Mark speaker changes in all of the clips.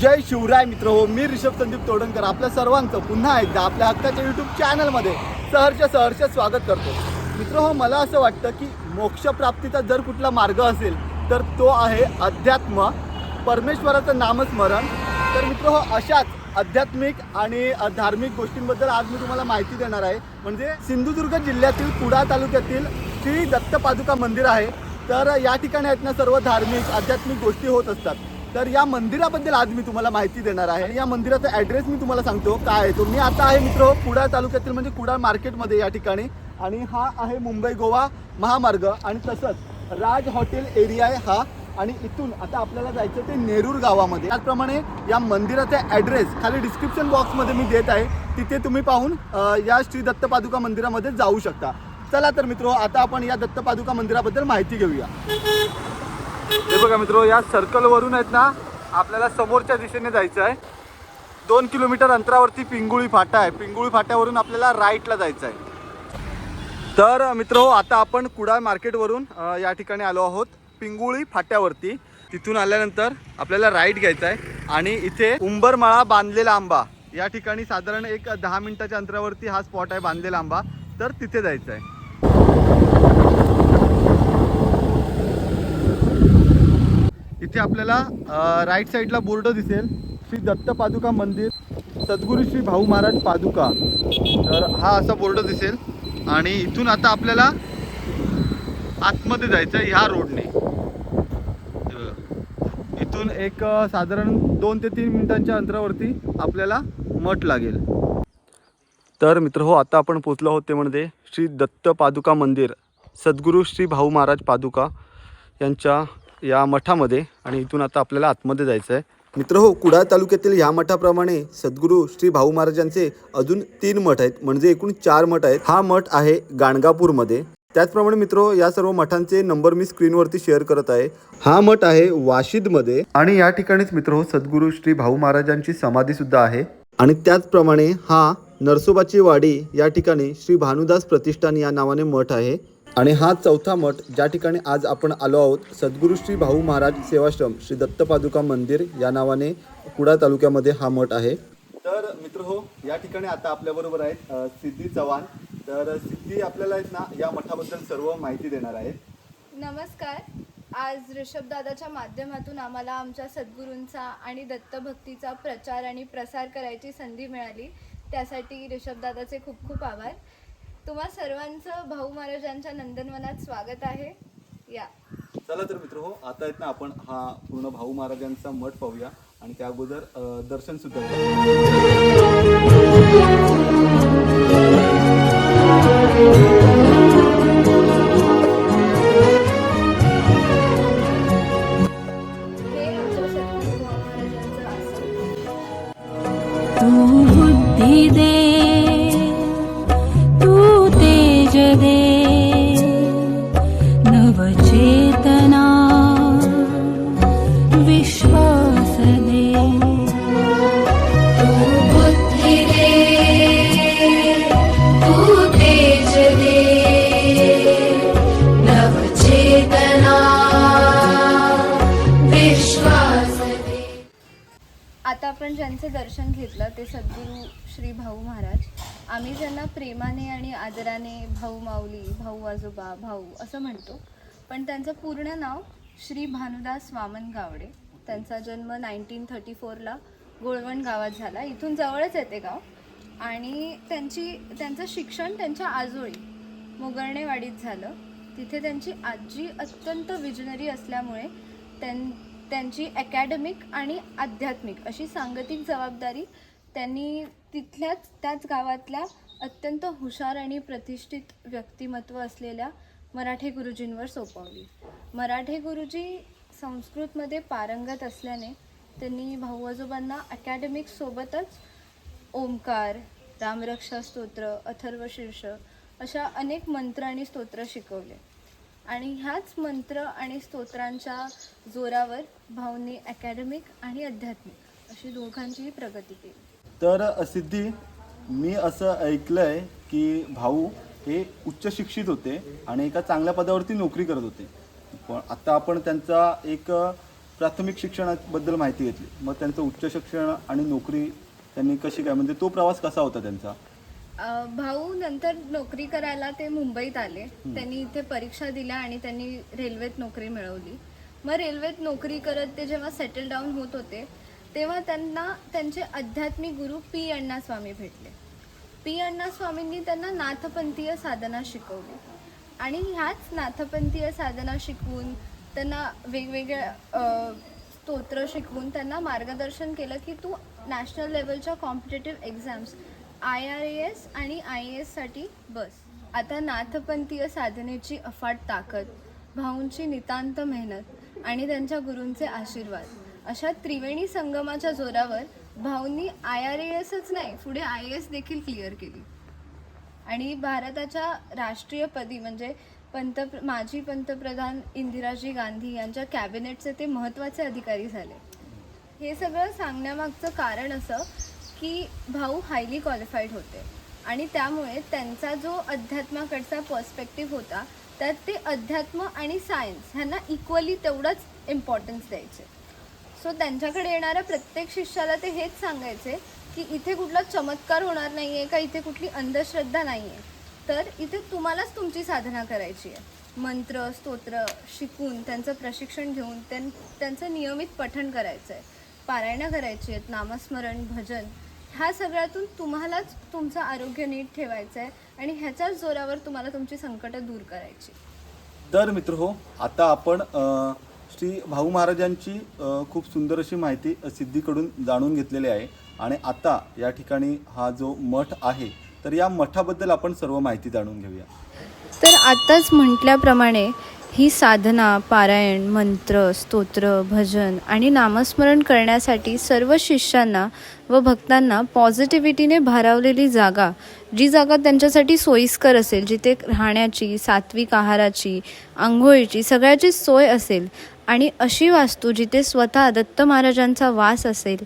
Speaker 1: जय शिवराय मित्र हो मी ऋषभ संदीप तोडणकर. आपल्या सर्वांचं पुन्हा एकदा आपल्या हक्काच्या यूट्यूब चॅनलमध्ये सहर्ष सहर्ष स्वागत करतो. मित्र हो मला असं वाटतं की मोक्षप्राप्तीचा जर कुठला मार्ग असेल तर तो आहे अध्यात्म. परमेश्वराचं नामस्मरण. तर मित्र हो अशाच आध्यात्मिक आणि धार्मिक गोष्टींबद्दल आज मी तुम्हाला माहिती देणार आहे. म्हणजे सिंधुदुर्ग जिल्ह्यातील कुडा तालुक्यातील श्री दत्त पादुका मंदिर आहे. तर या ठिकाणी आहेत ना सर्व धार्मिक आध्यात्मिक गोष्टी होत असतात. तर या मंदिराबद्दल आज मी तुम्हाला माहिती देणार आहे. या मंदिराचा ॲड्रेस मी तुम्हाला सांगतो. काय आहे तो? मी आता आहे मित्र कुडाळ तालुक्यातील म्हणजे कुडाळ मार्केटमध्ये या ठिकाणी. आणि हा आहे मुंबई गोवा महामार्ग. आणि तसंच राज हॉटेल एरिया आहे हा. आणि इथून आता आपल्याला जायचं ते नेरूर गावामध्ये. त्याचप्रमाणे या मंदिराचा ॲड्रेस खाली डिस्क्रिप्शन बॉक्समध्ये मी देत आहे. तिथे तुम्ही पाहून या श्री दत्तपादुका मंदिरामध्ये जाऊ शकता. चला तर मित्र आता आपण या दत्तपादुका मंदिराबद्दल माहिती घेऊया. हे बघा मित्र या सर्कलवरून आहेत ना आपल्याला समोरच्या दिशेने जायचं आहे. दोन किलोमीटर अंतरावरती पिंगुळी फाटा आहे. पिंगुळी फाट्यावरून आपल्याला राईटला जायचं आहे. तर मित्र हो आता आपण कुडाळ मार्केटवरून या ठिकाणी आलो आहोत पिंगुळी फाट्यावरती. तिथून आल्यानंतर आपल्याला राईट घ्यायचा आहे. आणि इथे उंबरमाळा बांधलेला आंबा. या ठिकाणी साधारण एक दहा मिनिटाच्या अंतरावरती हा स्पॉट आहे बांधलेला आंबा. तर तिथे जायचं आहे. इथे आपल्याला राईट साईडला बोर्ड दिसेल. श्री दत्त पादुका मंदिर सद्गुरू श्री भाऊ महाराज पादुका. तर हा असा बोर्ड दिसेल. आणि इथून आता आपल्याला आतमध्ये जायचं आहे ह्या रोडने इथून एक साधारण दोन ते तीन मिनिटांच्या अंतरावरती आपल्याला मठ लागेल. तर मित्र हो आता आपण पोचलो आहोत ते म्हणजे श्री दत्त पादुका मंदिर सद्गुरू श्री भाऊ महाराज पादुका यांच्या या मठामध्ये आणि इथून आता आपल्याला आतमध्ये जायचं आहे. मित्र हो कुडाळ तालुक्यातील ह्या मठाप्रमाणे सद्गुरू श्री भाऊ महाराजांचे अजून तीन मठ आहेत. म्हणजे एकूण चार मठ आहेत. हा मठ आहे गाणगापूरमध्ये. त्याचप्रमाणे मित्र या सर्व मठांचे नंबर मी स्क्रीनवरती शेअर करत आहे. हा मठ आहे वाशिदमध्ये. आणि या ठिकाणीच मित्र हो सद्गुरू श्री भाऊ महाराजांची समाधी सुद्धा आहे. आणि त्याचप्रमाणे हा नरसोबाची वाडी या ठिकाणी श्री भानुदास प्रतिष्ठान या नावाने मठ आहे. आणि हा चौथा मठ ज्या ठिकाणी आज आपण आलो आहोत सद्गुरू श्री भाऊ महाराज सेवाश्रम श्री दत्तपादुका मंदिर या नावाने कुडा तालुक्यामध्ये हा मठ आहे. तर मित्र हो या ठिकाणी आता आपल्याबरोबर आहेत सिद्धी चव्हाण. तर सिद्धी आपल्याला आहेत ना या मठाबद्दल सर्व माहिती देणार आहेत
Speaker 2: नमस्कार. आज ऋषभदादाच्या माध्यमातून आम्हाला आमच्या सद्गुरूंचा आणि दत्तभक्तीचा प्रचार आणि प्रसार करायची संधी मिळाली. त्यासाठी ऋषभदादाचे खूप खूप आभार. तुम्हा सर्वांचं भाऊ महाराजांच्या नंदनवनात स्वागत आहे. या.
Speaker 1: चला तर मित्र हो आता आहेत ना आपण हा पूर्ण भाऊ महाराजांचा मठ पाहूया आणि त्या अगोदर अ, दर्शन सुद्धा करूया.
Speaker 2: म्हणतो. पण त्यांचं पूर्ण नाव श्री भानुदास वामन गावडे. त्यांचा जन्म नाईन्टीन थर्टी फोरला गोळवण गावात झाला. इथून जवळच येते गाव. आणि त्यांची त्यांचं शिक्षण त्यांच्या आजोळी मुगर्णेवाडीत झालं. तिथे त्यांची आजी अत्यंत विजनरी असल्यामुळे त्यां त्यांची अकॅडमिक आणि आध्यात्मिक अशी सांगतिक जबाबदारी त्यांनी तिथल्याच त्याच गावातल्या अत्यंत हुशार आणि प्रतिष्ठित व्यक्तिमत्व असलेल्या मराठे गुरुजींवर सोपवली. मराठे गुरुजी संस्कृतमध्ये पारंगत असल्याने त्यांनी भाऊ आजोबांना अकॅडमिक सोबतच ओंकार रामरक्षा स्तोत्र अथर्व शीर्ष अशा अनेक मंत्र आणि स्तोत्र शिकवले. आणि ह्याच मंत्र आणि स्तोत्रांच्या जोरावर भाऊंनी अकॅडमिक आणि आध्यात्मिक अशी दोघांचीही प्रगती केली.
Speaker 1: तर सिद्धी मी असं ऐकलंय की भाऊ हे उच्च शिक्षित होते आणि एका चांगल्या पदावरती नोकरी करत होते. पण आता आपण त्यांचा एक प्राथमिक शिक्षणाबद्दल माहिती घेतली. मग त्यांचं उच्च शिक्षण आणि नोकरी त्यांनी कशी काय म्हणजे तो प्रवास कसा होता त्यांचा?
Speaker 2: भाऊ नंतर नोकरी करायला ते मुंबईत आले. त्यांनी इथे परीक्षा दिल्या आणि त्यांनी रेल्वेत नोकरी मिळवली. मग रेल्वेत नोकरी करत ते जेव्हा सेटल डाऊन होत होते तेव्हा त्यांना त्यांचे आध्यात्मिक गुरु पी अण्णा स्वामी भेटले. पी अण्णा स्वामींनी त्यांना नाथपंथीय साधना शिकवली. आणि ह्याच नाथपंथीय साधना शिकवून त्यांना वेगवेगळ्या स्तोत्र शिकवून त्यांना मार्गदर्शन केलं की तू national लेवलच्या competitive exams I R S आणि आय ए एससाठी बस. आता नाथपंथीय साधनेची अफाट ताकद भाऊंची नितांत मेहनत आणि त्यांच्या गुरूंचे आशीर्वाद अशा त्रिवेणी संगमाच्या जोरावर भाऊंनी आय आर ए एसच नाही पुढे आय ए एस देखील क्लिअर केली. आणि भारताच्या राष्ट्रीयपदी म्हणजे पंत माजी पंतप्रधान इंदिराजी गांधी यांच्या कॅबिनेटचे ते महत्त्वाचे अधिकारी झाले. हे सगळं सांगण्यामागचं कारण असं की भाऊ हायली क्वालिफाईड होते. आणि त्यामुळे त्यांचा जो अध्यात्माकडचा पर्स्पेक्टिव्ह होता त्यात ते अध्यात्म आणि सायन्स ह्यांना इक्वली तेवढंच इम्पॉर्टन्स द्यायचे. सो त्यांच्याकडे येणाऱ्या प्रत्येक शिष्याला ते हेच सांगायचे की इथे कुठला चमत्कार होणार नाही आहे का इथे कुठली अंधश्रद्धा नाही आहे तर इथे तुम्हालाच तुमची साधना करायची आहे. मंत्र स्तोत्र शिकून त्यांचं प्रशिक्षण घेऊन त्यां त्यांचं नियमित पठण करायचं आहे पारायणं करायची आहेत नामस्मरण भजन ह्या सगळ्यातून तुम्हालाच तुमचं आरोग्य नीट ठेवायचं आहे आणि ह्याच्याच जोरावर तुम्हाला तुमची संकटं दूर करायची.
Speaker 1: तर मित्र हो आता आपण श्री भाऊ महाराजांची खूप सुंदर अशी माहिती सिद्धीकडून जाणून घेतलेली आहे. आणि आता या ठिकाणी हा जो मठ आहे तर या मठाबद्दल आपण सर्व माहिती जाणून घेऊया.
Speaker 2: तर आत्ताच म्हटल्याप्रमाणे ही साधना पारायण मंत्र स्तोत्र भजन आणि नामस्मरण करण्यासाठी सर्व शिष्यांना व भक्तांना पॉझिटिव्हिटीने भारावलेली जागा जी जागा त्यांच्यासाठी सोयीस्कर असेल जिथे राहण्याची सात्विक आहाराची आंघोळीची सगळ्याची सोय असेल आणि अशी वास्तू जिथे स्वतः दत्त महाराजांचा वास असेल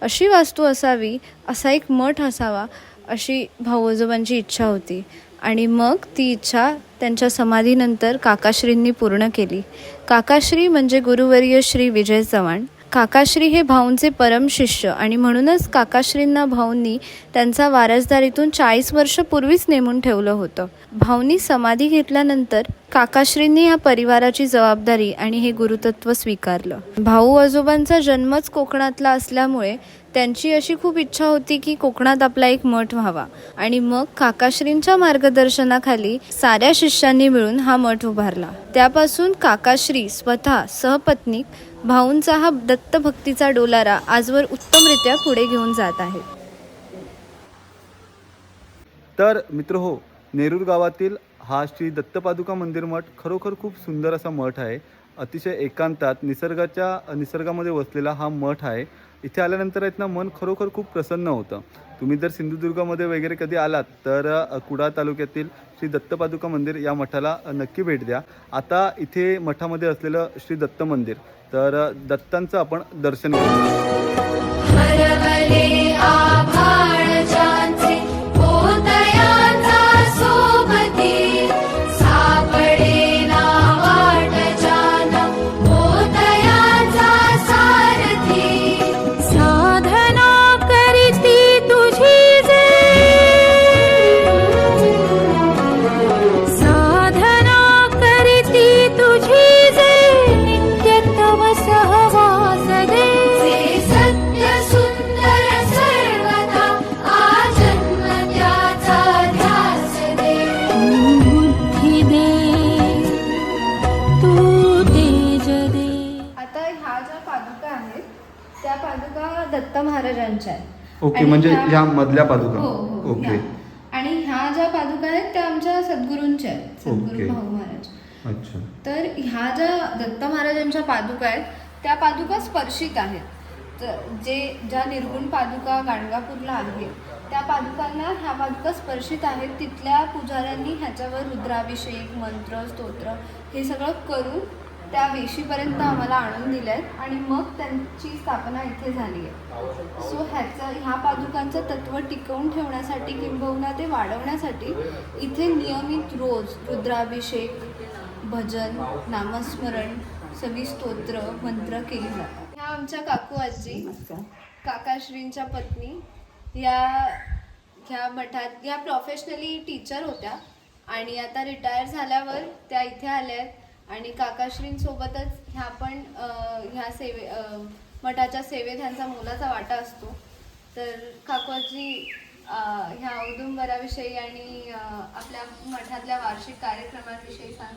Speaker 2: अशी वास्तू असावी असा एक मठ असावा अशी भाऊजोबांची इच्छा होती. आणि मग ती इच्छा त्यांच्या समाधीनंतर काकाश्रींनी पूर्ण केली. काकाश्री म्हणजे गुरुवर्य श्री विजय चव्हाण. काकाश्री हे भाऊंचे परम शिष्य आणि म्हणूनच काकाश्रींना भाऊंनी त्यांचा वारसदारीतून चाळीस वर्षपूर्वीच नेमून ठेवलं होतं. भाऊंनी समाधी घेतल्यानंतर काकाश्रींनी या परिवाराची जबाबदारी आणि हे गुरुतत्व स्वीकारलं. भाऊ आजोबांचा जन्मच कोकणातला असल्यामुळे त्यांची अशी खूप इच्छा होती की कोकणात आपला एक मठ व्हावा. आणि मग काकाश्रींच्या मार्गदर्शनाखाली साऱ्या शिष्यांनी मिळून हा मठ उभारला. त्यापासून काकाश्री स्वतः सहपत्नी भाऊंचा हा दत्तभक्तीचा डोलारा आजवर उत्तमरित्या पुढे घेऊन जात आहे.
Speaker 1: तर मित्र हो नेरूर गावातील हा श्री दत्तपादुका मंदिर मठ खरोखर खूप सुंदर असा मठ आहे. अतिशय एकांतात निसर्गाच्या निसर्गामध्ये वसलेला हा मठ आहे. इथे आल्यानंतर आहेत ना मन खरोखर खूप प्रसन्न होतं. तुम्ही जर सिंधुदुर्गामध्ये वगैरे कधी आलात तर कुडाळ तालुक्यातील श्री दत्तपादुका मंदिर या मठाला नक्की भेट द्या. आता इथे मठामध्ये असलेलं श्री दत्त मंदिर तर दत्तांचं आपण दर्शन घेऊ.
Speaker 3: तू तेज दे.
Speaker 2: आता ह्या ज्या पादुका आहेत त्या पादुका दत्त महाराजांच्या आहेत.
Speaker 1: ओके
Speaker 2: आणि
Speaker 1: म्हणजे
Speaker 2: ह्या-
Speaker 1: ह्या मधल्या पादुका.
Speaker 2: हो हो
Speaker 1: ओके.
Speaker 2: ह्या. आणि ह्या ज्या पादुका आहेत त्या आमच्या सद्गुरूंच्या आहेत सद्गुरू. भाऊ महाराज.
Speaker 1: अच्छा.
Speaker 2: तर ह्या ज्या दत्त महाराजांच्या पादुका आहेत त्या पादुका स्पर्शित आहेत. तर जे ज्या निर्गुण पादुका गाणगापूरला आहेत त्या पादुकांना ह्या पादुका स्पर्शित आहेत. तिथल्या पुजाऱ्यांनी ह्याच्यावर रुद्राभिषेक मंत्र स्तोत्र हे सगळं करून त्या वेशीपर्यंत आम्हाला आणून दिल्या आहेत आणि मग त्यांची स्थापना इथे झाली आहे. सो ह्याचं ह्या पादुकांचं तत्व टिकवून ठेवण्यासाठी किंबहुना ते वाढवण्यासाठी इथे नियमित रोज रुद्राभिषेक भजन नामस्मरण सगळी स्तोत्र मंत्र केली जातात. ह्या आमच्या काकू आजी काकाश्रींच्या पत्नी या ह्या मठात या प्रोफेशनली टीचर होत्या. आणि आता रिटायर झाल्यावर त्या इथे आल्या आहेत. आणि काकाश्रींसोबतच ह्या पण ह्या सेवे मठाच्या सेवेत ह्यांचा मोलाचा वाटा असतो. तर काकाजी ह्या औदुंबराविषयी आणि आपल्या मठातल्या वार्षिक कार्यक्रमांविषयी सांग.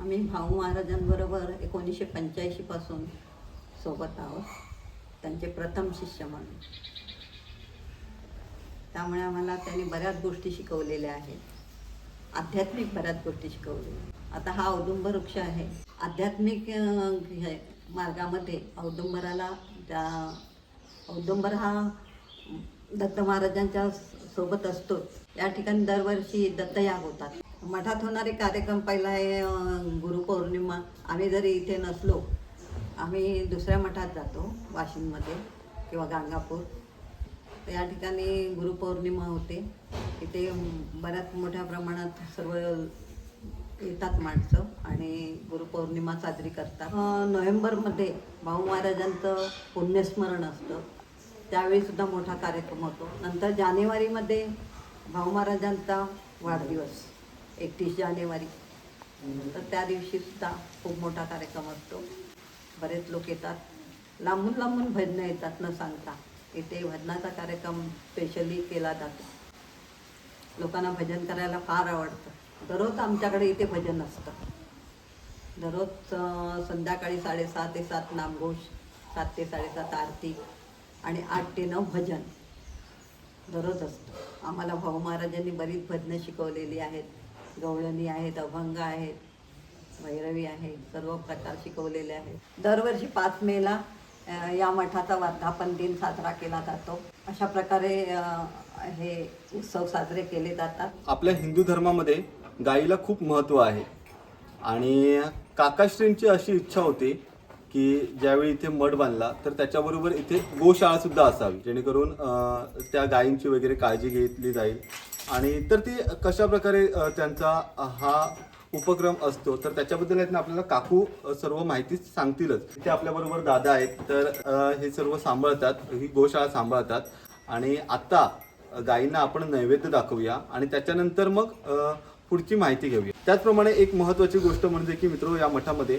Speaker 4: आम्ही भाऊ महाराजांबरोबर एकोणीसशे पंच्याऐंशीपासून सोबत आहोत. त्यांचे प्रथम शिष्य म्हणून. त्यामुळे आम्हाला त्यांनी बऱ्याच गोष्टी शिकवलेल्या आहेत. आध्यात्मिक बऱ्याच गोष्टी शिकवलेल्या आता हा औदुंबर वृक्ष आहे. आध्यात्मिक हे मार्गामध्ये औदुंबराला त्या औदुंबर हा दत्त महाराजांच्या सोबत असतो या ठिकाणी दरवर्षी दत्तयाग होतात. मठात होणारे कार्यक्रम पहिला आहे गुरुपौर्णिमा. आम्ही जरी इथे नसलो आम्ही दुसऱ्या मठात जातो वाशिममध्ये किंवा गाणगापूर. या ठिकाणी गुरुपौर्णिमा होते. इथे बऱ्याच मोठ्या प्रमाणात सर्व येतात माणसं आणि गुरुपौर्णिमा साजरी करतात. नोव्हेंबरमध्ये भाऊ महाराजांचं पुण्यस्मरण असतं. त्यावेळीसुद्धा मोठा कार्यक्रम होतो. नंतर जानेवारीमध्ये भाऊ महाराजांचा वाढदिवस एकतीस जानेवारी. तर त्या दिवशीसुद्धा खूप मोठा कार्यक्रम असतो. बरेच लोक येतात. लांबून लांबून भजनं येतात न सांगता. इथे भजनाचा कार्यक्रम स्पेशली केला जातो. लोकांना भजन करायला फार आवडतं. दररोज आमच्याकडे इथे भजन असतं. दररोज संध्याकाळी साडेसहा ते सात नामघोष सात ते साडेसात आरती आणि आठ ते नऊ भजन दररोज असतं. आम्हाला भाऊ महाराजांनी बरीच भजनं शिकवलेली आहेत. गवळणी आहेत अभंग आहेत भैरवी आहे सर्व प्रकार शिकवलेले आहेत. दरवर्षी पाच मेला या मठाचा वर्धापन दिन साजरा केला जातो. अशा प्रकारे हे उत्सव साजरे केले जातात.
Speaker 1: आपल्या हिंदू धर्मामध्ये गाईला खूप महत्त्व आहे. आणि काकाश्रींची अशी इच्छा होती की ज्यावेळी इथे मठ बांधला तर त्याच्याबरोबर इथे गोशाळा सुद्धा असावी जेणेकरून त्या गायींची वगैरे काळजी घेतली जाईल. आणि तर ती कशा प्रकारे त्यांचा हा उपक्रम असतो तर त्याच्याबद्दल आहेत ना आपल्याला काकू सर्व माहिती सांगतीलच. इथे आपल्याबरोबर दादा आहेत तर हे सर्व सांभाळतात ही गोशाळा सांभाळतात. आणि आता गायींना आपण नैवेद्य दाखवूया आणि त्याच्यानंतर मग पुढची माहिती घेऊया. त्याचप्रमाणे एक महत्त्वाची गोष्ट म्हणजे की मित्र या मठामध्ये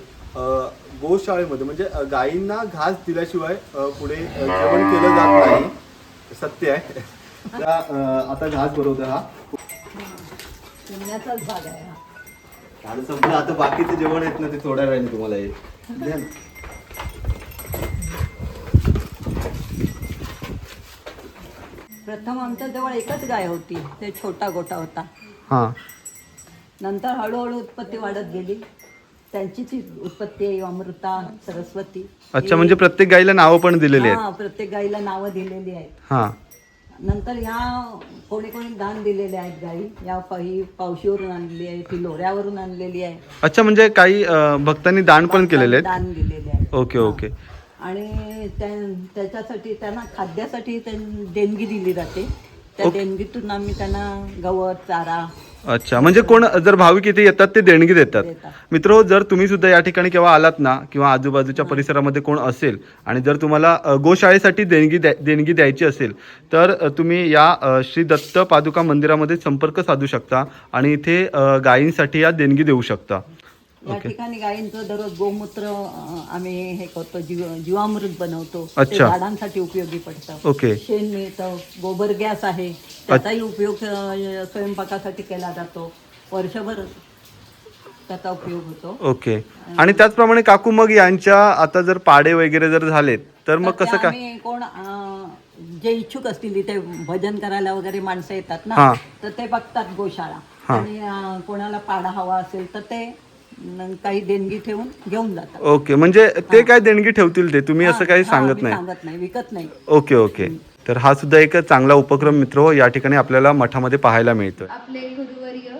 Speaker 1: गोशाळेमध्ये म्हणजे गायींना घास दिल्याशिवाय पुढे जेवण केलं जात नाही. सत्य आहे. त्या, आता घास बरोबर हा.
Speaker 4: भाग आहे हा
Speaker 1: संपलं. आता बाकीचं जेवण येत ना ते थोड्या वेळाने तुम्हाला येईल.
Speaker 4: प्रथम आमच्या जवळ एकच गाय होती. ते छोटा गोटा होता.
Speaker 1: हा.
Speaker 4: नंतर हळूहळू उत्पत्ती वाढत गेली. त्यांची ती उत्पत्ती आहे अमृता सरस्वती.
Speaker 1: अच्छा म्हणजे प्रत्येक गाईला नावं पण दिलेली आहेत.
Speaker 4: हा प्रत्येक गाईला नावं दिलेली आहेत.
Speaker 1: हा.
Speaker 4: नंतर ह्या कोणी कोणी दान दिलेले आहेत गाई. या प- ही पावशीवरून आणलेली आहे ती लोऱ्यावरून आणलेली आहे.
Speaker 1: अच्छा म्हणजे काही अ, भक्तांनी दान पण केलेले आहेत?
Speaker 4: दान दिलेले आहे
Speaker 1: ओके ओके.
Speaker 4: आणि त्या- त्याच्यासाठी त्यांना खाद्यासाठी त्यां- देणगी दिली जाते. त्या देणगीतून आम्ही त्यांना गवत चारा
Speaker 1: अच्छा म्हणजे कोण जर भाविक इथे येतात ते देणगी देतात. मित्र जर तुम्ही सुद्धा या ठिकाणी केव्हा आलात ना किंवा आजूबाजूच्या परिसरामध्ये कोण असेल आणि जर तुम्हाला गोशाळेसाठी देणगी द्या देणगी द्यायची असेल तर तुम्ही या श्री दत्त पादुका मंदिरामध्ये संपर्क साधू शकता आणि इथे गायींसाठी या देणगी देऊ शकता.
Speaker 4: या ठिकाणी गायींचं दररोज गोमूत्र अं, आम्ही हे करतो जीव जीवामृत बनवतो. ते
Speaker 1: अच्छा.
Speaker 4: झाडांसाठी उपयोगी पडतं.
Speaker 1: ओके
Speaker 4: शेण मिळतं गोबर गॅस आहे त्याचाही उपयोग अं, स्वयंपाकासाठी केला जातो. वर्षभर त्याचा उपयोग होतो.
Speaker 1: ओके आणि त्याचप्रमाणे काकू मग यांच्या आता जर पाडे वगैरे जर झालेत तर मग कसं काय?
Speaker 4: आम्ही कोण अं, जे इच्छुक असतील इथे भजन करायला वगैरे माणसं येतात ना. तर ते बघतात गोशाळा. आणि अं, कोणाला पाडा हवा असेल तर ते काही देणगी ठेवून घेऊन जातात.
Speaker 1: ओके म्हणजे ते काय देणगी ठेवतील ते? तुम्ही असं काही सांगत नाही.
Speaker 4: सांगत नाही विकत नाही.
Speaker 1: Okay okay. तर हा सुद्धा एक चांगला उपक्रम मित्र हो या ठिकाणी आपल्याला मठामध्ये पाहायला मिळतोय.
Speaker 2: आपले गुरुवर्य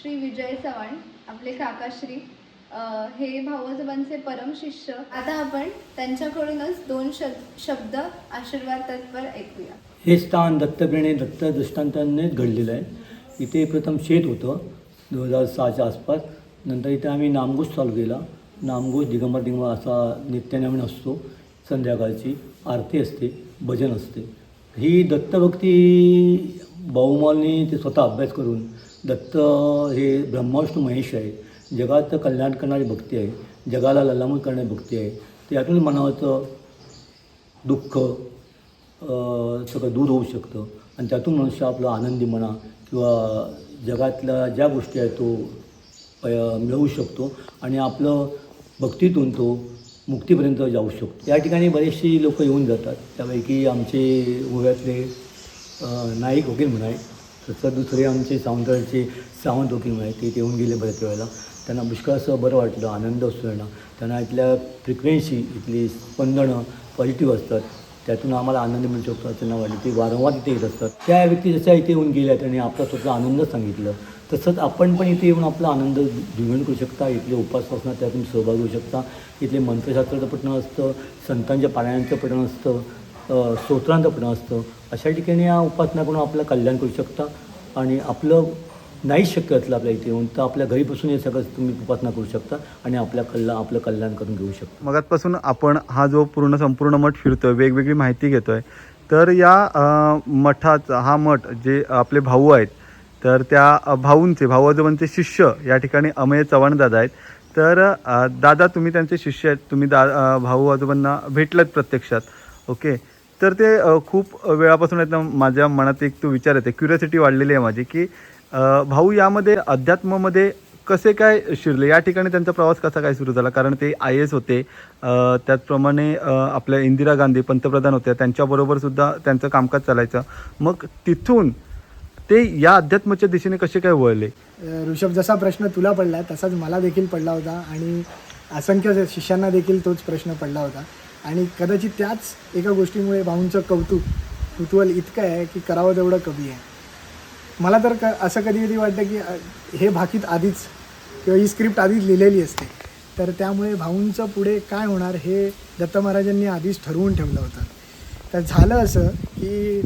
Speaker 2: श्री विजय चव्हाण आपले काकाश्री हे भाऊजोबांचे परम शिष्य. आता आपण त्यांच्याकडूनच दोन शब शब्द आशीर्वाद तत्पर ऐकूया.
Speaker 5: हे स्थान दत्तप्रेणे दत्त दृष्टांतानेच घडलेलं आहे. इथे प्रथम शेत होतं दोन हजार सहाच्या आसपास. नंतर इथे आम्ही नामघोष चालू केला. नामघोष दिगंबर दिगंबर असा नित्यनेमन असतो. संध्याकाळची आरती असते भजन असते. ही दत्तभक्ती बहुमालनी ते स्वतः अभ्यास करून दत्त हे ब्रह्मविष्णू महेश आहे. जगात कल्याण करणारी भक्ती आहे. जगाला लल्लामूल करणारी भक्ती आहे. त्यातून मनाचं दुःख सगळं दूर होऊ शकतं. आणि त्यातून मनुष्य आपलं आनंदी म्हणा किंवा जगातल्या ज्या गोष्टी आहेत तो मिळवू शकतो आणि आपलं भक्तीतून तो मुक्तीपर्यंत जाऊ शकतो. या ठिकाणी बरेचशी लोक येऊन जातात. त्यापैकी आमचे गोव्यातले नाईक वकील म्हणाय तसं दुसरे आमचे सावंतवाडीचे सावंत वकील म्हणाय ते येऊन गेले बऱ्याच वेळेला. त्यांना पुष्कळ असं बरं वाटलं आनंद असतो त्यांना त्यांना इथल्या फ्रिक्वेन्सी इथली स्पंदनं पॉझिटिव्ह असतात. त्यातून आम्हाला आनंद मिळू शकतो त्यांना वाटलं. ते वारंवार इथे येत असतात. त्या व्यक्ती जशा इथे येऊन गेल्या त्यांनी आपला स्वतः आनंद सांगितलं तसंच आपण पण इथे येऊन आपला आनंद जीवन करू शकता. इथले उपासपासना त्यातून सहभाग होऊ शकता. इथले मंत्रशास्त्राचं पठण असतं संतांच्या पारायणांचं पठण असतं स्तोत्रांचं पठण असतं. अशा ठिकाणी या उपासना करून आपलं कल्याण करू शकता. आणि आपलं नाही शक्य असलं आपल्या इथे येऊन तर आपल्या घरी बसून हे सगळं तुम्ही उपासना करू शकता आणि आपल्या कल्ला आपलं कल्याण करून घेऊ शकता.
Speaker 1: मगातपासून आपण हा जो पूर्ण संपूर्ण मठ फिरतोय वेगवेगळी माहिती घेतोय. तर या मठाचा हा मठ जे आपले भाऊ आहेत तर त्या भाऊंचे भाऊ आजोबांचे शिष्य या ठिकाणी अमय चव्हाण दादा आहेत. तर दादा तुम्ही त्यांचे शिष्य आहेत. तुम्ही दा भाऊ आजोबांना भेटलात प्रत्यक्षात. ओके? तर ते खूप वेळापासून आहेत ना माझ्या मनात एक तो विचार येते क्युरियोसिटी वाढलेली आहे माझी की भाऊ यामध्ये अध्यात्मामध्ये कसे काय शिरले? या ठिकाणी त्यांचा प्रवास कसा काय सुरू झाला? कारण ते आय एस होते. त्याचप्रमाणे आपल्या इंदिरा गांधी पंतप्रधान होत्या. त्यांच्याबरोबर सुद्धा त्यांचं कामकाज चालायचं. मग तिथून ते या अध्यात्माच्या दिशेने कसे काय वळले?
Speaker 6: ऋषभ जसा प्रश्न तुला पडला तसाच मला देखील पडला होता आणि असंख्य शिष्यांना देखील तोच प्रश्न पडला होता. आणि कदाचित त्याच एका गोष्टीमुळे भाऊंचं कौतुक कुतूहल इतकं आहे की करावं तेवढं कमी आहे. मला तर क असं कधी कधी वाटतं की हे भाकीत आधीच किंवा ही स्क्रिप्ट आधीच लिहिलेली असते. तर त्यामुळे भाऊंचं पुढे काय होणार हे दत्त महाराजांनी आधीच ठरवून ठेवलं होतं. तर झालं असं की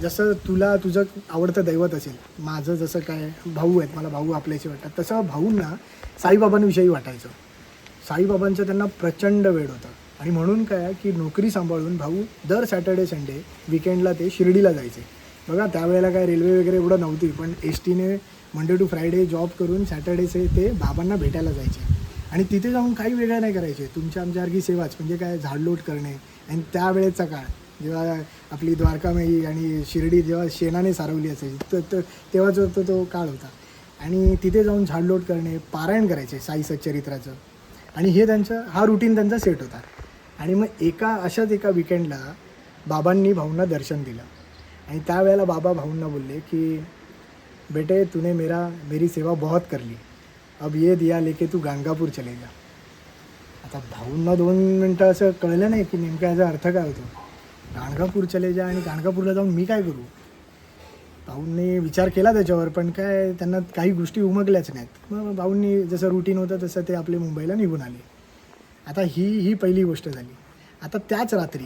Speaker 6: जसं तुला तुझं आवडतं दैवत असेल माझं जसं काय भाऊ आहेत मला भाऊ आपल्याशी वाटतात तसं भाऊंना साईबाबांविषयी वाटायचं. साईबाबांचं त्यांना प्रचंड वेळ होता. आणि म्हणून काय की नोकरी सांभाळून भाऊ दर सॅटर्डे संडे विकेंडला ते शिर्डीला जायचे. बघा त्यावेळेला काय रेल्वे वगैरे एवढं नव्हती पण एस टीने मंडे टू फ्रायडे जॉब करून सॅटर्डेचे ते बाबांना भेटायला जायचे. आणि तिथे जाऊन काही वेगळं नाही करायचे. तुमच्या आमच्यासारखी सेवाच म्हणजे काय झाडलोट करणे. आणि त्यावेळेचा काळ. जेव्हा आपली द्वारकामाई आणि शिर्डी जेव्हा शेणाने सारवली असायची तर तर जो तो तो काळ होता. आणि तिथे जाऊन झाडलोट करणे पारायण करायचे साई सच्चरित्राचं. आणि हे त्यांचं हा रुटीन त्यांचा सेट होता. आणि मग एका अशाच एका विकेंडला बाबांनी भाऊंना दर्शन दिलं. आणि त्यावेळेला बाबा भाऊंना बोलले की बेटे तूने मेरा मेरी सेवा बहुत कर ली. अब ये दिया लेके तू गाणगापूर चले जा. आता भाऊंना दोन मिनटं असं कळलं नाही की नेमका याचा अर्थ काय होतो. गाणगापूर चले जा आणि गाणगापूरला जाऊन मी काय करू? भाऊंनी विचार केला त्याच्यावर पण काय त्यांना काही गोष्टी उमगल्याच नाहीत. मग भाऊंनी जसं रुटीन होतं तसं ते आपले मुंबईला निघून आले. आता ही ही पहिली गोष्ट झाली. आता त्याच रात्री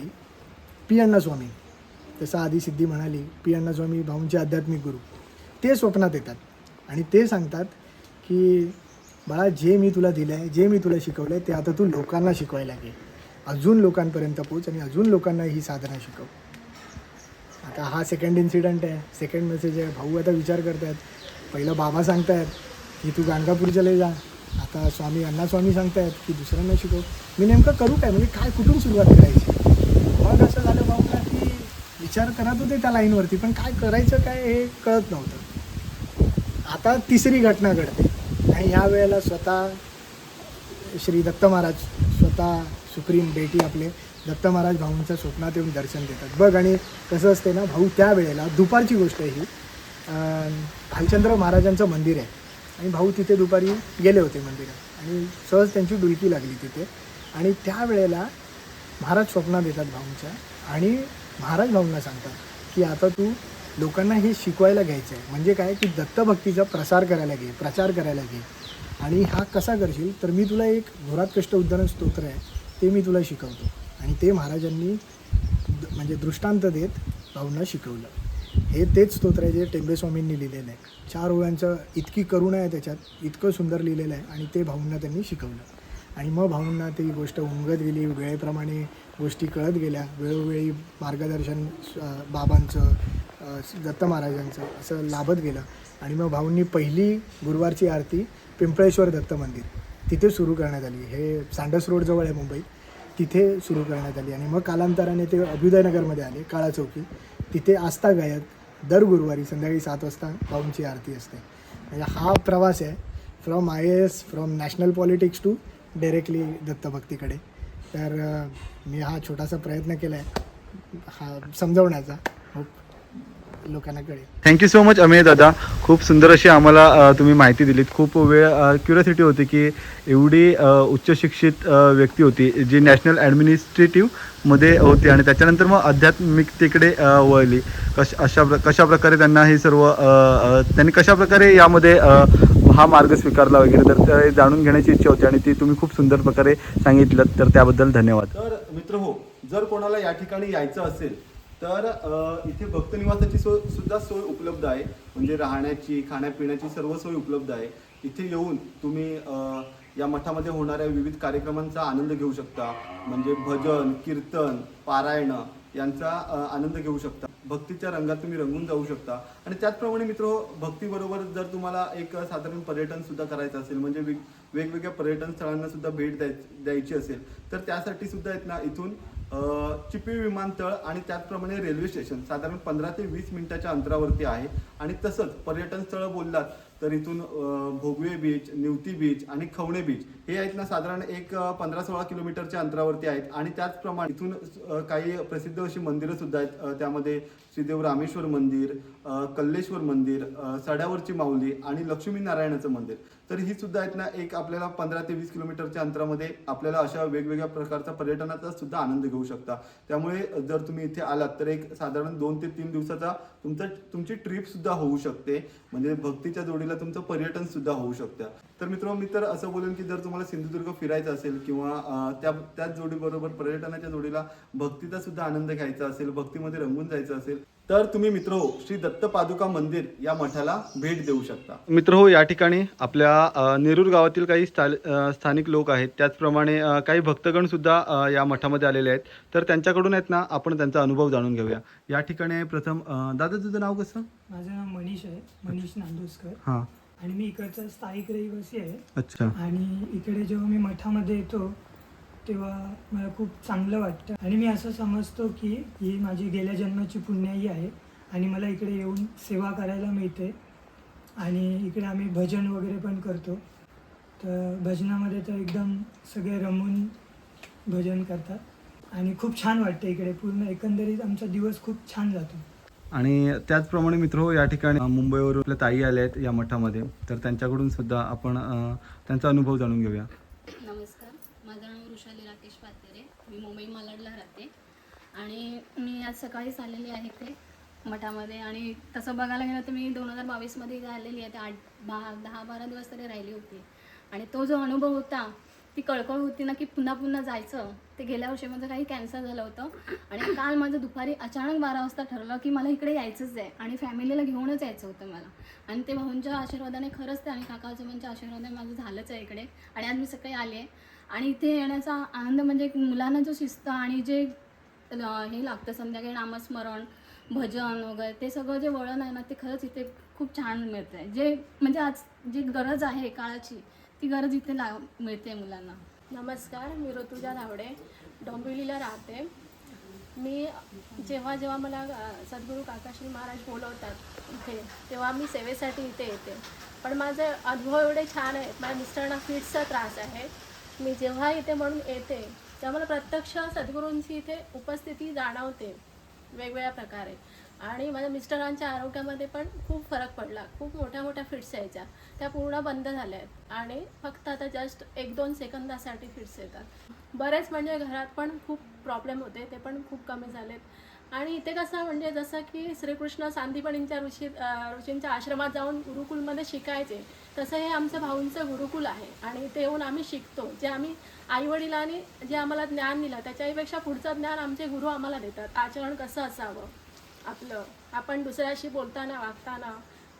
Speaker 6: पी अण्णास्वामी जसं आधी सिद्धी म्हणाली पी अण्णास्वामी भाऊंचे आध्यात्मिक गुरु ते स्वप्नात येतात आणि ते सांगतात की बाळा जे मी तुला दिलं आहे जे मी तुला शिकवलं आहे ते आता तू लोकांना शिकवायला घे. अजून लोकांपर्यंत पोच आणि अजून लोकांना ही साधना शिकव. आता हा सेकंड इन्सिडंट आहे. सेकंड मेसेज आहे. भाऊ आता विचार करतायत. पहिलं बाबा सांगतायत की तू गाणगापूरच्या चले जा. आता स्वामी अण्णा स्वामी सांगतायत की दुसऱ्यांना शिकव. मी नेमकं करू काय? म्हणजे काय कुठून सुरुवात करायची? मग असं झालं भाऊला की विचार करत होते त्या लाईनवरती पण काय करायचं काय हे कळत नव्हतं. आता तिसरी घटना घडते. आणि ह्या वेळेला स्वतः श्री दत्त महाराज स्वतः सुप्रीम बेटी आपले दत्त महाराज भाऊंच्या स्वप्नात येऊन दर्शन देतात बघ आणि कसं असते ना भाऊ त्या वेळेला दुपारची गोष्ट आहे ही. भालचंद्र महाराजांचं मंदिर आहे. आणि भाऊ तिथे दुपारी गेले होते मंदिरात. आणि सहज त्यांची डुलकी लागली तिथे. आणि त्यावेळेला महाराज स्वप्नात येतात भाऊंच्या. आणि महाराज भाऊंना सांगतात की आता तू लोकांना हे शिकवायला घ्यायचं आहे म्हणजे काय? की दत्तभक्तीचा प्रसार करायला घे प्रचार करायला घे. आणि हा कसा करशील? तर मी तुला एक घोरात कष्ट उद्धरण स्तोत्र आहे ते मी तुला शिकवतो. आणि ते महाराजांनी द- म्हणजे दृष्टांत देत भाऊंना शिकवलं. हे तेच स्तोत्र आहे जे टेंबेस्वामींनी लिहिलेलं आहे. चार ओळ्यांचं इतकी करुणा आहे त्याच्यात इतकं सुंदर लिहिलेलं आहे आणि ते भाऊंना त्यांनी शिकवलं. आणि मग भाऊंना ती गोष्ट उमगत गेली वेळेप्रमाणे गोष्टी कळत गेल्या. वेळोवेळी मार्गदर्शन बाबांचं दत्त महाराजांचं असं लाभत गेलं. आणि मग भाऊंनी पहिली गुरुवारची आरती पिंपळेश्वर दत्त मंदिर तिथे सुरू करण्यात आली. हे सांडस रोडजवळ आहे मुंबई. तिथे सुरू करण्यात आली आणि मग कालांतराने ते अभ्युदयनगरमध्ये आले काळा चौकी. तिथे आस्था गायत दर गुरुवारी संध्याकाळी सात वाजता भाऊंची आरती असते. म्हणजे हा प्रवास आहे from I A S from national politics to directly दत्तभक्तीकडे तर मी हा छोटासा प्रयत्न केला आहे हा समजवण्याचा. लोकांना कळेल.
Speaker 1: थँक्यू सो मच अमेय दादा. खूप सुंदर अशी आम्हाला तुम्ही माहिती दिलीत. खूप वेळ क्युरियोसिटी होती की एवढी अ, उच्च शिक्षित अ, व्यक्ती होती जी नॅशनल ॲडमिनिस्ट्रेटिव्हमध्ये होती आणि त्याच्यानंतर मग आध्यात्मिकतेकडे वळली. कश अशा प्र कशा प्रकारे त्यांना हे सर्व त्यांनी कशा प्रकारे यामध्ये हा मार्ग स्वीकारला वगैरे तर ते जाणून घेण्याची इच्छा होती आणि ती तुम्ही खूप सुंदर प्रकारे सांगितलं तर त्याबद्दल धन्यवाद. तर मित्र हो जर कोणाला या ठिकाणी यायचं असेल तर इथे भक्त निवासाची सोय सुद्धा सोय उपलब्ध आहे. म्हणजे राहण्याची खाण्यापिण्याची सर्व सोय उपलब्ध आहे. इथे येऊन तुम्ही या मठामध्ये होणाऱ्या विविध कार्यक्रमांचा आनंद घेऊ शकता. म्हणजे भजन कीर्तन पारायण यांचा आनंद घेऊ शकता. भक्तीच्या रंगात तुम्ही रंगून जाऊ शकता. आणि त्याचप्रमाणे मित्र भक्तीबरोबर जर तुम्हाला एक साधारण पर्यटन सुद्धा करायचं असेल म्हणजे वेग वेगवेगळ्या पर्यटन स्थळांना सुद्धा भेट द्याय द्यायची असेल तर त्यासाठी सुद्धा आहेत ना इथून चिपी विमानतळ आणि त्याचप्रमाणे रेल्वे स्टेशन साधारण पंधरा ते वीस मिनिटाच्या अंतरावरती आहे. आणि तसंच पर्यटन स्थळं बोललात तर इथून भोगवे बीच निवती बीच आणि खवणे बीच हे आहेत ना साधारण एक पंधरा सोळा किलोमीटरच्या अंतरावरती आहेत. आणि त्याचप्रमाणे इथून काही प्रसिद्ध अशी मंदिरं सुद्धा आहेत. त्यामध्ये श्रीदेव रामेश्वर मंदिर कल्लेश्वर मंदिर सड्यावरची माऊली आणि लक्ष्मीनारायणाचं मंदिर. तर ही सुद्धा आहेत ना एक आपल्याला पंधरा ते वीस किलोमीटरच्या अंतरामध्ये आपल्याला अशा वेगवेगळ्या प्रकारचा पर्यटनाचा सुद्धा आनंद घेऊ शकता. त्यामुळे जर तुम्ही इथे आलात तर एक साधारण दोन ते तीन दिवसाचा तुमचा तुमची ट्रिप सुद्धा होऊ शकते. म्हणजे भक्तीच्या जोडीला तुमचं पर्यटन सुद्धा होऊ शकतं. तर मित्र मी तर असं बोलेन की जर तुम्हाला सिंधुदुर्ग फिरायचं असेल किंवा त्या त्याच जोडीबरोबर पर्यटनाच्या जोडीला भक्तीचा सुद्धा आनंद घ्यायचा असेल भक्तीमध्ये रंगून जायचं असेल तर तुम्ही मित्र हो श्री दत्त पादुका मंदिर या मठाला भेट देऊ शकता. मित्र हो या ठिकाणी आपल्या नेरूर गावातील काही स्थानिक लोक आहेत. त्याचप्रमाणे काही भक्तगण सुद्धा या मठामध्ये आलेले आहेत. तर त्यांच्याकडून आहेत ना आपण त्यांचा अनुभव जाणून घेऊया. या ठिकाणी प्रथम दादा तुझं नाव कसं?
Speaker 7: माझं नाव मनीष आहे. मनीष नांदुसकर.
Speaker 1: हां.
Speaker 7: आणि मी इकडचा स्थायिक रहिवासी आहे.
Speaker 1: अच्छा.
Speaker 7: आणि इकडे जेव्हा मी मठामध्ये येतो तेव्हा मला खूप चांगलं वाटतं. आणि मी असं समजतो की ही माझी गेल्या जन्माची पुण्याई आहे आणि मला इकडे येऊन सेवा करायला मिळते. आणि इकडे आम्ही भजन वगैरे पण करतो. तर भजनामध्ये तर एकदम सगळे रमून भजन करतात. आणि खूप छान वाटतं इकडे. पूर्ण एकंदरीत आमचा दिवस खूप छान जातो.
Speaker 1: आणि त्याचप्रमाणे मित्र हो या ठिकाणी मुंबईवरून आपल्या ताई आल्या आहेत या मठामध्ये. तर त्यांच्याकडून सुद्धा आपण त्यांचा अनुभव जाणून घेऊया.
Speaker 8: नमस्कार माझं नाव वृषाली राकेश पातेरे मी मुंबई मालाडला राहते. आणि मी आज सकाळीच आलेली आहे ते मठामध्ये. आणि तसं बघायला गेलं तर मी दोन हजार बावीसमध्ये आलेली आहे. ते आठ दहा दहा बारा दिवस तरी राहिली होती. आणि तो जो अनुभव होता ती कळकळ होती ना की पुन्हा पुन्हा जायचं. ते गेल्या वर्षी माझं काही कॅन्सल झालं होतं. आणि काल माझं दुपारी अचानक बारा वाजता ठरलं की मला इकडे यायचंच आहे. आणि फॅमिलीला घेऊनच यायचं होतं मला. आणि ते भाऊंच्या आशीर्वादाने खरंच ते आणि काका आजोबांच्या म्हणजे आशीर्वादाने माझं झालंच आहे इकडे. आणि आज मी सकाळी आले आहे. आणि इथे येण्याचा आनंद म्हणजे मुलांना जो शिस्त आणि जे हे लागतं संध्याकाळी नामस्मरण भजन वगैरे ते सगळं जे वळण आहे ना ते खरंच इथे खूप छान मिळतं आहे जे म्हणजे आज जी गरज आहे काळाची ती गरज इथे ला मिळते मुलांना.
Speaker 9: नमस्कार मी ऋतुजा धावडे डोंबिवलीला राहते. मी जेव्हा जेव्हा मला सद्गुरू काकाश्री महाराज बोलवतात इथे तेव्हा मी सेवेसाठी इथे येते. पण माझे अनुभव एवढे छान आहेत माझ्या मिस्टरांना फिट्सचा त्रास आहे. मी जेव्हा इथे म्हणून येते तेव्हा मला प्रत्यक्ष सद्गुरूंची इथे उपस्थिती जाणवते वेगवेगळ्या प्रकारे. आणि माझ्या मिस्टरांच्या आरोग्यामध्ये पण खूप फरक पडला खूप मोठ्या मोठ्या फिट्स यायच्या. त्या पूर्ण बंद झाल्या आहेत. आणि फक्त आता जस्ट एक दोन सेकंदासाठी फिट्स येतात. बरेच म्हणजे घरात पण खूप प्रॉब्लेम होते ते पण खूप कमी झालेत. आणि इथे कसं म्हणजे जसं की श्रीकृष्ण सांदीपणींच्या ऋषी ऋषींच्या आश्रमात जाऊन गुरुकुलमध्ये शिकायचे तसं हे आमचं भाऊंचं गुरुकुल आहे आणि ते येऊन आम्ही शिकतो. जे आम्ही आईवडिलांनी जे आम्हाला ज्ञान दिलं त्याच्यापेक्षा पुढचं ज्ञान आमचे गुरु आम्हाला देतात. आचरण कसं असावं? आपलं आपण दुसऱ्याशी बोलताना वागताना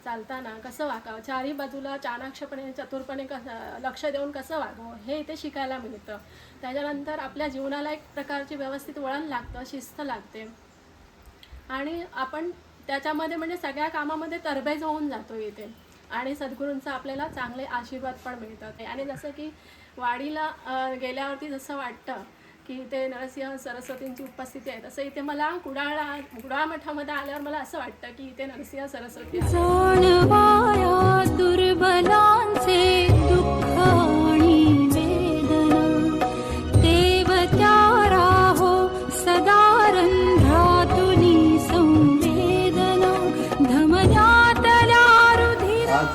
Speaker 9: चालताना कसं वागावं? चारही बाजूला चाणाक्षपणे चतुरपणे कसं लक्ष देऊन कसं वागावं? हे इथे शिकायला मिळतं. त्याच्यानंतर आपल्या जीवनाला एक प्रकारची व्यवस्थित वळण लागतं शिस्त लागते. आणि आपण त्याच्यामध्ये म्हणजे सगळ्या कामामध्ये तरबेज होऊन जातो इथे. आणि सद्गुरूंचा आपल्याला चांगले आशीर्वाद पण मिळतात. आणि जसं की वाडीला गेल्यावरती जसं वाटतं की इथे नरसिंह सरस्वतींची उपस्थिती आहे तसं इथे मला कुडाळा कुडाळ मठामध्ये आल्यावर मला असं वाटतं की इथे नरसिंह सरस्वती
Speaker 3: जाणवाया दुर्बलांचे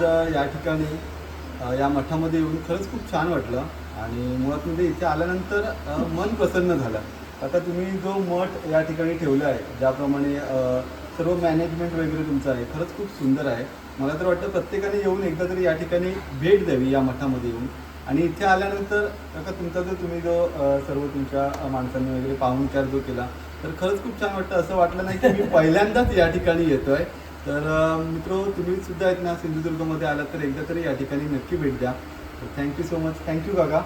Speaker 1: आज या ठिकाणी या मठामध्ये येऊन खरंच खूप छान वाटलं. आणि मुळात म्हणजे इथे आल्यानंतर मन प्रसन्न झालं. आता तुम्ही जो मठ या ठिकाणी ठेवला आहे ज्याप्रमाणे सर्व मॅनेजमेंट वगैरे तुमचं आहे खरंच खूप सुंदर आहे. मला तर वाटतं प्रत्येकाने येऊन एकदा तरी या ठिकाणी भेट द्यावी या मठामध्ये येऊन. आणि इथे आल्यानंतर का तुमचा जो तुम्ही जो सर्व तुमच्या माणसांनी वगैरे पाहुणचार जो केला तर खरंच खूप छान वाटतं. असं वाटलं नाही की मी पहिल्यांदाच या ठिकाणी येतोय. तर मित्र तुम्ही सुद्धा आहेत ना सिंधुदुर्गमध्ये आलात तर एकदा तरी या ठिकाणी नक्की भेट द्या. थँक्यू सो मच थँक्यू काका.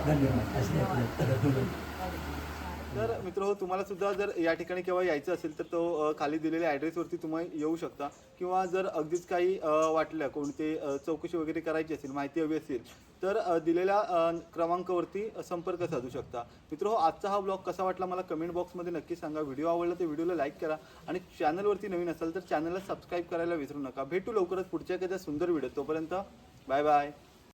Speaker 1: तर मित्र हो तुम्हाला सुद्धा जर या ठिकाणी केव्हा यायचं असेल तर तो खाली दिलेल्या ॲड्रेसवरती तुम्ही येऊ शकता. किंवा जर अगदीच काही वाटलं कोणते चौकशी वगैरे करायची असेल माहिती हवी असेल तर दिलेल्या क्रमांकावरती संपर्क साधू शकता. मित्र हो आजचा हा ब्लॉग कसा वाटला मला कमेंट बॉक्समध्ये नक्की सांगा. व्हिडिओ आवडला तर व्हिडिओला लाईक करा. आणि चॅनलवरती नवीन असाल तर चॅनलला सबस्क्राईब करायला विसरू नका. भेटू लवकरच पुढच्या एखाद्या सुंदर व्हिडिओ तोपर्यंत. Bye bye